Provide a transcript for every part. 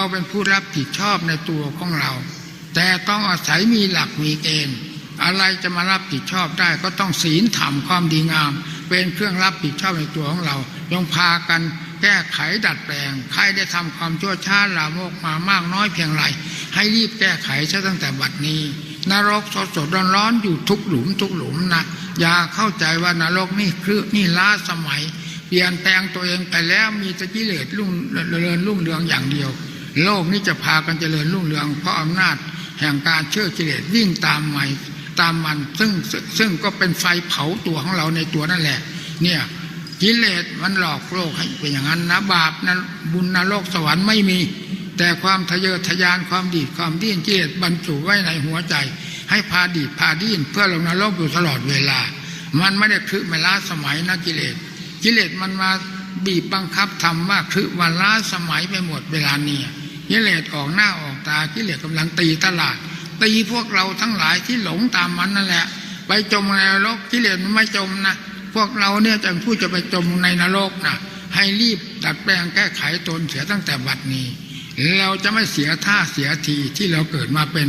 เราเป็นผู้รับผิดชอบในตัวของเรา แต่ต้องอาศัยมีหลักมีเกณฑ์อะไรจะมารับผิดชอบได้ก็ต้องศีลธรรมความดีงาม เป็นเครื่องรับผิดชอบในตัวของเรายงพากันแก้ไขดัดแปลง ใครได้ทำความชั่วช้าลามกมามากน้อยเพียงไรให้รีบแก้ไขซะตั้งแต่บัดนี้ นรกสดสดร้อนร้อนๆอยู่ทุกหลุมทุกหลุมนะอย่าเข้าใจว่านรกนี่คือนี่ล้าสมัย เปลี่ยนแปลงตัวเองไปแล้วมีตะกิเลสรุ่งเจริญรุ่งเรืองอย่างเดียว โลกนี้จะพากันเจริญรุ่งเรือง เพราะอำนาจแห่งการเชื่อกิเลสวิ่งตามใหม่ตามมันซึ่งซึ่งก็เป็นไฟเผาตัวของเราในตัวนั่นแหละ เนี่ยกิเลสมันหลอกโลกให้เป็นอย่างนั้นนะบาปนะบุญนรกสวรรค์ไม่มี แต่ความทะเยอทะยานความดีความดิ้นกิเลสบรรจุไว้ในหัวใจ ให้พาดีพาดิ้นเพื่อลงนรกอยู่ตลอดเวลา มันไม่ได้คือไม่ล้าสมัยนะกิเลส กิเลสมันมาบีบบังคับทำว่าคือวันล้าสมัยไปหมดเวลานี้ กิเลสออกหน้าออกตากิเลสกำลังตีตลาดตีพวกเราทั้งหลายที่หลงตามมันนั่นแหละ ไปจมในนรกกิเลสมันไม่จมนะพวกเราเนี่ยจะผู้จะไปจมในนรกนะให้รีบดัดแปลงแก้ไขตนเสียตั้งแต่บัดนี้ เราจะไม่เสียท่าเสียทีที่เราเกิดมาเป็น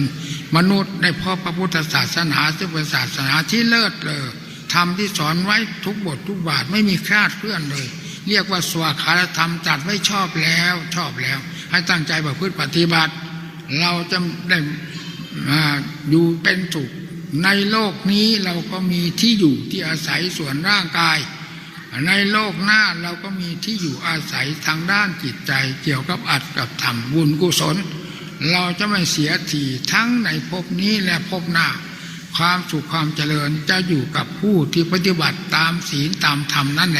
มนุษย์ในเพราะพระพุทธศาสนาซึ่งเป็นศาสนาที่เลิศเลยธรรมที่สอนไว้ทุกบททุกบาทไม่มีคลาดเคลื่อนเลย เรียกว่าสวาคารธรรมจัดไว้ชอบแล้วชอบแล้ว ให้ตั้งใจประพฤติปฏิบัติ เราจะได้อยู่เป็นสุขในโลกนี้เราก็มีที่อยู่ที่อาศัยส่วนร่างกาย ในโลกหน้าเราก็มีที่อยู่อาศัยทางด้านจิตใจเกี่ยวกับอัดกับธรรมบุญกุศล เราจะไม่เสียทีทั้งในภพนี้และภพหน้า ความสุขความเจริญจะอยู่กับผู้ที่ปฏิบัติตามศีลตามธรรมนั่นแหละ